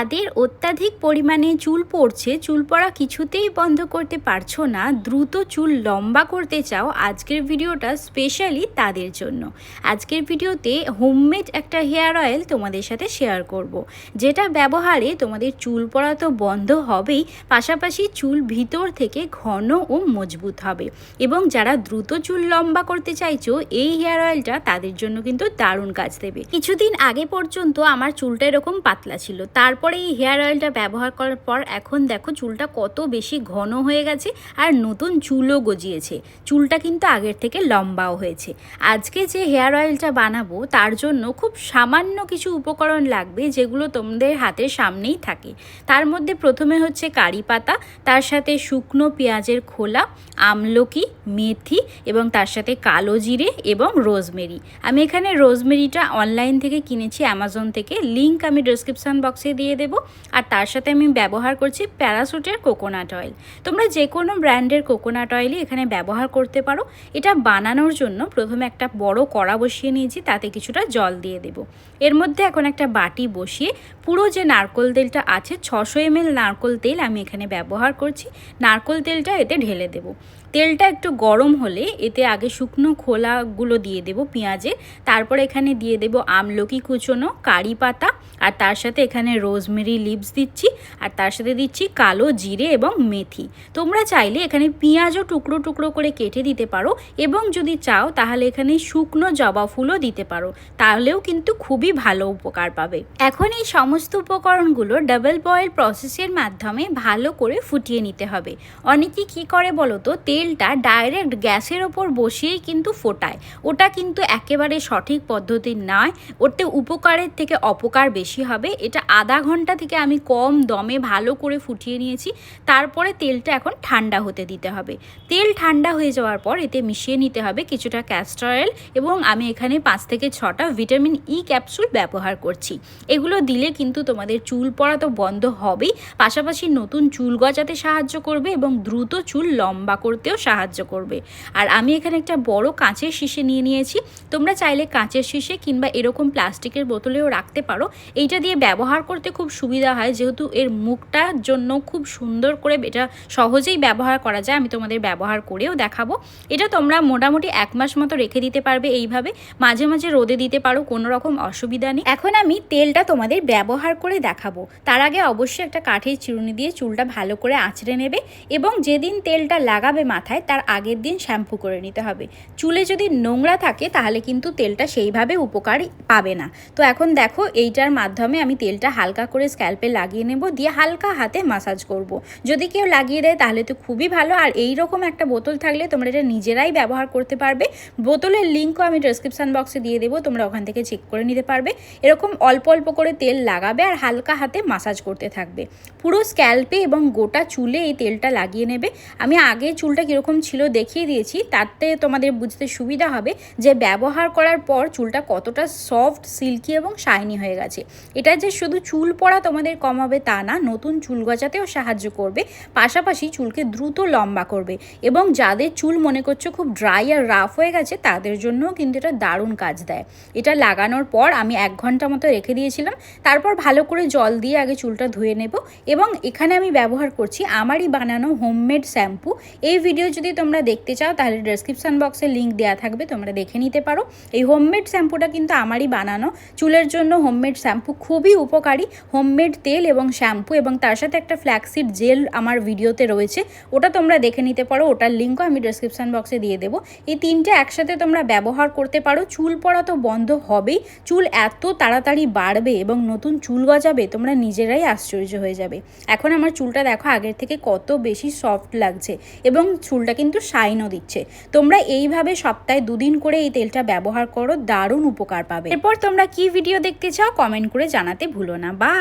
যাদের অত্যাধিক পরিমাণে চুল পড়ছে, চুল পড়া কিছুতেই বন্ধ করতে পারছ না, দ্রুত চুল লম্বা করতে চাও, আজকের ভিডিওটা স্পেশালি তাদের জন্য আজকের ভিডিওতে হোমমেড একটা হেয়ার অয়েল তোমাদের সাথে শেয়ার করব। যেটা ব্যবহারে তোমাদের চুল পড়া তো বন্ধ হবেই, পাশাপাশি চুল ভিতর থেকে ঘন ও মজবুত হবে এবং যারা দ্রুত চুল লম্বা করতে চাইছো, এই হেয়ার অয়েলটা তাদের জন্য কিন্তু দারুণ কাজ দেবে কিছুদিন আগে পর্যন্ত আমার চুলটা এরকম পাতলা ছিল, তারপরে এই হেয়ার অয়েলটা ব্যবহার করার পর এখন দেখো চুলটা কত বেশি ঘন হয়ে গেছে আর নতুন চুলও গজিয়েছে। চুলটা কিন্তু আগের থেকে লম্বাও হয়েছে। আজকে যে হেয়ার অয়েলটা বানাবো, তার জন্য খুব সামান্য কিছু উপকরণ লাগবে যেগুলো তোমাদের হাতের সামনেই থাকে। তার মধ্যে প্রথমে হচ্ছে কারি পাতা, তার সাথে শুকনো পেঁয়াজের খোলা, আমলকি, মেথি এবং তার সাথে কালো জিরে এবং রোজমেরি। আমি এখানে রোজমেরিটা অনলাইন থেকে কিনেছি, অ্যামাজন থেকে। লিঙ্ক আমি ডিসক্রিপশান বক্সে দিয়ে দেবো। আর তার সাথে আমি ব্যবহার করছি প্যারাসুটের কোকোনাট অয়েল। তোমরা যে কোনো ব্র্যান্ডের কোকোনাট অয়েলই এখানে ব্যবহার করতে পারো। এটা বানানোর জন্য প্রথমে একটা বড় কড়া বসিয়ে নিয়েছি, তাতে কিছুটা জল দিয়ে দেব। এর মধ্যে এখন একটা বাটি বসিয়ে পুরো যে নারকোল তেলটা আছে, ছশো এমএল নারকোল তেল আমি এখানে ব্যবহার করছি। নারকোল তেলটা এতে ঢেলে দেব। তেলটা একটু গরম হলে এতে আগে শুকনো খোলাগুলো দিয়ে দেব পেঁয়াজের। তারপর এখানে দিয়ে দেব আমলকি কুচোনো কারি পাতা। আর তার সাথে এখানে রোজমেরি লিভস দিচ্ছি আর তার সাথে দিচ্ছি কালো জিরে এবং মেথি। তোমরা চাইলে এখানে পেঁয়াজও টুকরো টুকরো করে কেটে দিতে পারো এবং যদি চাও তাহলে এখানে শুকনো জবা ফুলও দিতে পারো। তাহলেও কিন্তু খুবই ভালো উপকার পাবে। এখন এই সমস্ত উপকরণগুলো ডাবল বয়েল প্রসেসের মাধ্যমে ভালো করে ফুটিয়ে নিতে হবে। অনেকে কি করে বলো তো তেলটা ডাইরেক্ট গ্যাসের ওপর বসিয়েই কিন্তু ফোটায়। ওটা কিন্তু একেবারে সঠিক পদ্ধতি নয়। ওতে উপকারের থেকে অপকার বেশি হবে। এটা আধা ঘণ্টা থেকে আমি কম দমে ভালো করে ফুটিয়ে নিয়েছি। তারপরে তেলটা এখন ঠান্ডা হতে দিতে হবে। তেল ঠান্ডা হয়ে যাওয়ার পর এতে মিশিয়ে নিতে হবে কিছুটা ক্যাস্টর অয়েল এবং আমি এখানে পাঁচ থেকে ছটা ভিটামিন ই ক্যাপসুল ব্যবহার করছি। এগুলো দিলে কিন্তু তোমাদের চুল পড়া তো বন্ধ হবেই। পাশাপাশি নতুন চুল গজাতে সাহায্য করবে এবং দ্রুত চুল লম্বা করতেও সাহায্য করবে। আর আমি এখানে একটা বড় কাঁচের শিশে নিয়ে নিয়েছি। তোমরা চাইলে কাঁচের শিশে কিংবা এরকম প্লাস্টিকের বোতলেও রাখতে পারো। এইটা দিয়ে ব্যবহার করতে খুব সুবিধা হয়, যেহেতু এর মুখটার জন্য খুব সুন্দর করে এটা সহজেই ব্যবহার করা যায়, আমি তোমাদের ব্যবহার করেও দেখাবো। এটা তোমরা মোটামুটি এক মাস মতো রেখে দিতে পারবে এইভাবে, মাঝে মাঝে রোদে দিতে পারো, কোনো রকম অসুবিধা নেই। এখন আমি তেলটা তোমাদের ব্যবহার করে দেখাবো। তার আগে অবশ্যই একটা কাঠের চিরুনি দিয়ে চুলটা ভালো করে আঁচড়ে নেবে এবং যেদিন তেলটা লাগাবে মাথায়, তার আগের দিন শ্যাম্পু করে নিতে হবে। চুলে যদি নোংরা থাকে, তাহলে কিন্তু তেলটা সেইভাবে উপকার পাবে না। তো এখন দেখো, এইটার মাধ্যমে আমি তেলটা হালকা করে স্ক্যাল্পে লাগিয়ে নেব, দিয়ে হালকা হাতে মাসাজ করব। যদি কেউ লাগিয়ে দেয় তাহলে তো খুবই ভালো, আর এই রকম একটা বোতল থাকলে তোমরা এটা নিজেরাই ব্যবহার করতে পারবে। বোতলের লিঙ্কও আমি ডিসক্রিপশান বক্সে দিয়ে দেবো, তোমরা ওখান থেকে চেক করে নিতে পারবে। এরকম অল্প অল্প করে তেল লাগাবে আর হালকা হাতে মাসাজ করতে থাকবে। পুরো স্ক্যাল্পে এবং গোটা চুলে এই তেলটা লাগিয়ে নেবে। আমি আগে চুলটা কীরকম ছিল দেখিয়ে দিয়েছি, তাতে তোমাদের বুঝতে সুবিধা হবে যে ব্যবহার করার পর চুলটা কতটা সফট সিল্কি এবং শাইনি হয়ে গেছে। এটা যে শুধু চুল পড়া তোমাদের কমাবে তা না, নতুন চুল গজাতেও সাহায্য করবে, পাশাপাশি চুলকে দ্রুত লম্বা করবে এবং যাদের চুল মনে করছ খুব ড্রাই আর রাফ হয়ে গেছে, তাদের জন্যও কিন্তু এটা দারুণ কাজ দেয়। এটা লাগানোর পর আমি এক ঘণ্টা মতো রেখে দিয়েছিলাম, তারপর ভালো করে জল দিয়ে আগে চুলটা ধুয়ে নেব এবং এখানে আমি ব্যবহার করছি আমারই বানানো হোমমেড শ্যাম্পু এই ভিডিও যদি তোমরা দেখতে চাও, তাহলে ডেসক্রিপশান বক্সে লিঙ্ক দেওয়া থাকবে, তোমরা দেখে নিতে পারো। এই হোমমেড শ্যাম্পুটা কিন্তু আমারই বানানো, চুলের জন্য হোমমেড শ্যাম্পু খুবই উপকারী। হোমমেড তেল এবং শ্যাম্পু এবং তার সাথে একটা ফ্ল্যাক্সিড জেল আমার ভিডিওতে রয়েছে, ওটা তোমরা দেখে নিতে পারো, ওটার লিঙ্কও আমি ডেসক্রিপশান বক্সে দিয়ে দেবো। এই তিনটে একসাথে তোমরা ব্যবহার করতে পারো, চুল পড়া তো বন্ধ হবেই, চুল এত তাড়াতাড়ি বাড়বে এবং নতুন চুল গজাবে, তোমরা নিজেরাই আশ্চর্য হয়ে যাবে। এখন আমার চুলটা দেখো আগের থেকে কত বেশি সফট লাগছে এবং চুলটা কিন্তু শাইনও দিচ্ছে। তোমরা এইভাবে সপ্তাহে দুদিন করে এই তেলটা ব্যবহার করো, দারুণ উপকার পাবে। এরপর তোমরা কি ভিডিও দেখতে চাও কমেন্ট করে জানাতে ভুলো না। বা